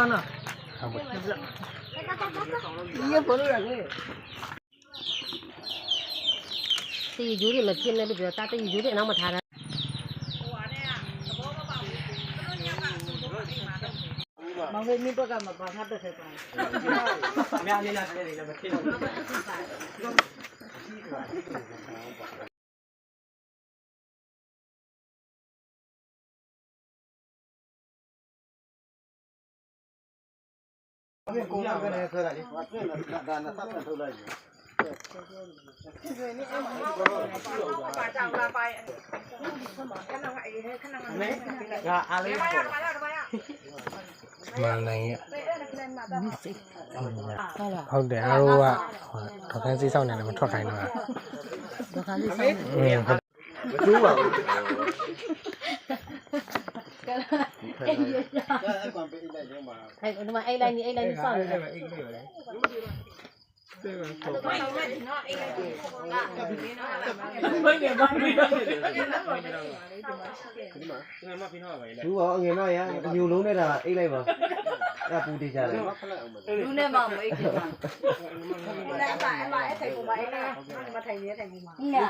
နော်နော်ဟုတ်ပါဒီရဘလို့ရလေတီယူတွေမဖြစ်နဲ့လို့ပြောတာတီယူတွေအနောက်မထားတာမောင်လေးမိဘကမပါထားတဲ့ဆက်ပါအများလေးလားတဲ့တယ်မဖြစ်ဘူး န်နိုင်ရဟုတ်လားဟုတ်တယ်အားတို့ကထောက်ခန်းစီးဆောင်နေတယ်မထွက်ခိုင်းတော့ဒုက္ခလေးဆောင်อืมဟုတ်မကျိုးပါဘူး အဲ့ကောင်ပေးလိုက်ရင်ပါအဲ့ဒီမှာအိတ်လိုက်နေအိတ်လိုက်နေစောင့်နေတယ်အိတ်လေးပဲလေဘယ်နေပါ့မလဲဒီမှာမဖိနော်ပါလေဘူးပါအငယ်တော့ရညိုလုံးနေတာအိတ်လိုက်ပါအဲ့ပူတေးကြတယ်လူနဲ့မောင်မိတ်ကပါအဲ့ဒါအဲ့ဒါအဲ့ထိုင်ကိုပါအဲ့ဒါမထိုင်ရဲထိုင်ကိုပါညာ